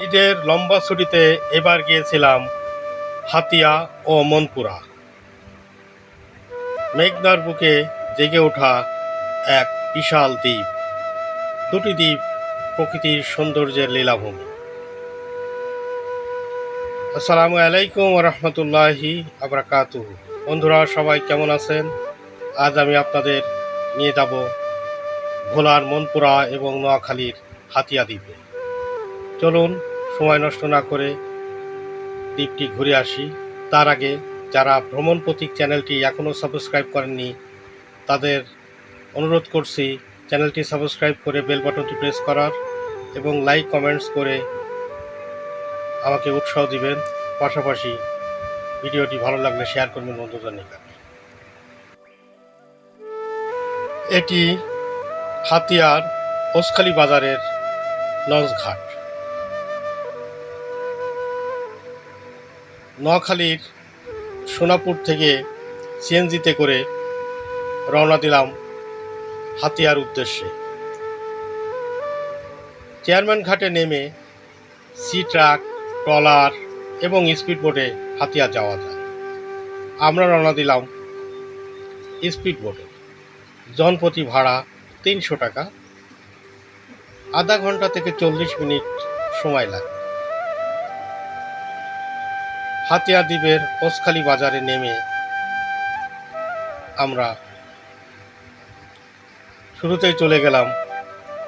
ঈদের লম্বা ছুটিতে এবার গিয়েছিলাম হাতিয়া ও মনপুরা। মেঘনার বুকে জেগে ওঠা এক বিশাল দ্বীপ। দুটি দ্বীপ প্রকৃতির সৌন্দর্যের লীলাভূমি। আসসালামু আলাইকুম রহমতুল্লাহি আবরাকাতু বন্ধুরা, সবাই কেমন আছেন? আজ আমি আপনাদের নিয়ে যাব ভোলার মনপুরা এবং নোয়াখালীর হাতিয়া দ্বীপে। চলুন সময় নষ্ট না করে দ্বীপটি ঘুরে আসি। তার আগে যারা ভ্রমণ প্রতীক চ্যানেলটি এখনও সাবস্ক্রাইব করেননি, তাদের অনুরোধ করছি চ্যানেলটি সাবস্ক্রাইব করে বেল বাটনটি প্রেস করার এবং লাইক, কমেন্টস করে আমাকে উৎসাহ দিবেন। পাশাপাশি ভিডিওটি ভালো লাগলে শেয়ার করবেন বন্ধুদের নিকট। এটি হাতিয়ার ওসখালী বাজারের লঞ্চ ঘাট নোয়াখালীর সোনাপুর থেকে সিএনজিতে করে রওনা দিলাম হাতিয়ার উদ্দেশ্যে। চেয়ারম্যান ঘাটে নেমে সি ট্রাক, ট্রলার এবং স্পিড বোটে হাতিয়া যাওয়া যায়। আমরা রওনা দিলাম স্পিড বোটে জনপ্রতি ভাড়া তিনশো টাকা। আধা ঘণ্টা থেকে চল্লিশ মিনিট সময় লাগে। হাতিয়া দ্বীপের ওসখালী বাজারে নেমে আমরা শুরুতেই চলে গেলাম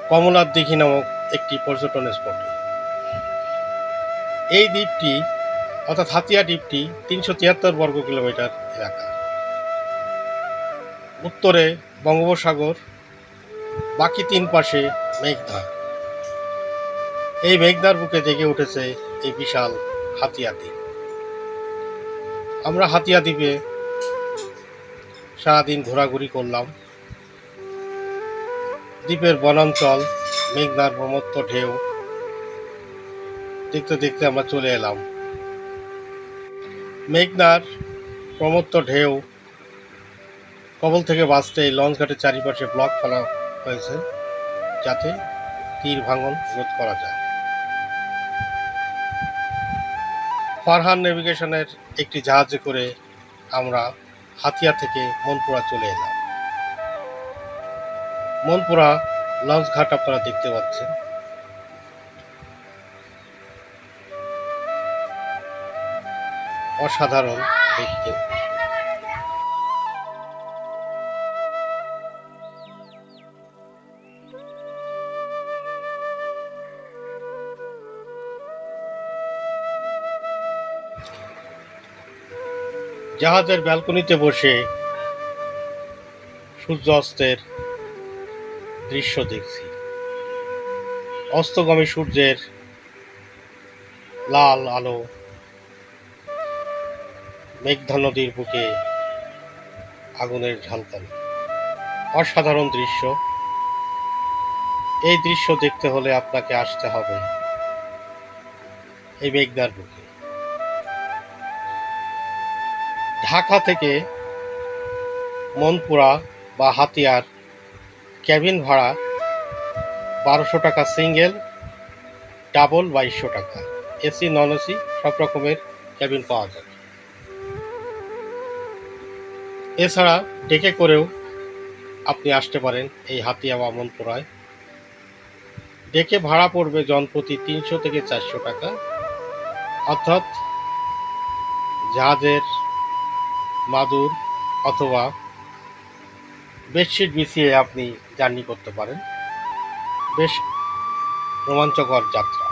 কমলার দিঘি নামক একটি পর্যটন স্পটে এই দ্বীপটি, অর্থাৎ হাতিয়া দ্বীপটি, তিনশো তিয়াত্তর বর্গ কিলোমিটার এলাকা। উত্তরে বঙ্গোপসাগর, বাকি তিন পাশে মেঘনা। এই মেঘনার বুকে জেগে উঠেছে এই বিশাল হাতিয়া দ্বীপ। আমরা হাতিয়া দ্বীপে সারাদিন ঘোরাঘুরি করলাম। দ্বীপের বনাঞ্চল, মেঘনার ভ্রমত্ব ঢেউ, দেখতে দেখতে আমরা চলে এলাম। মেঘনার প্রমত্ত ঢেউ, কবল থেকে বাঁচতে এই ঘাটের চারিপাশে ব্লক ফেলা হয়েছে যাতে তীর ভাঙন রোধ করা যায়। ফারহান নেভিগেশনের একটি জাহাজে করে আমরা হাতিয়া থেকে মনপুরা চলে এলাম। মনপুরা লঞ্চ ঘাট আপনারা দেখতে পাচ্ছেন। অসাধারণ দেখতে। জাহাজের ব্যালকনিতে বসে সূর্য অস্তের দৃশ্য দেখছি। অস্তগামী সূর্যের লাল আলো মেঘধা নদীর বুকে আগুনের ঝলকানি। অসাধারণ দৃশ্য। এই দৃশ্য দেখতে হলে আপনাকে আসতে হবে এই মেঘনার বুকে। ঢাকা থেকে মনপুরা বা হাতিয়ার, ক্যাবিন ভাড়া বারোশো টাকা, সিঙ্গেল, ডাবল বাইশশো টাকা। এসি, নন এসি, সব রকমের ক্যাবিন পাওয়া যাবে এছাড়া ডেকে করেও আপনি আসতে পারেন এই হাতিয়া বা মনপুরায়। ডেকে ভাড়া পড়বে জনপ্রতি তিনশো থেকে চারশো টাকা। অর্থাৎ জাহাজের মাদুর অথবা বেডশিট বিছিয়ে আপনি জার্নি করতে পারেন। বেশ রোমাঞ্চকর যাত্রা।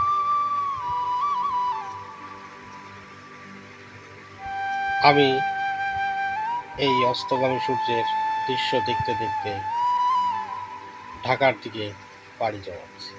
আমি এই অস্তগামী সূর্যের দৃশ্য দেখতে দেখতে ঢাকার দিকে বাড়ি যাওয়াচ্ছি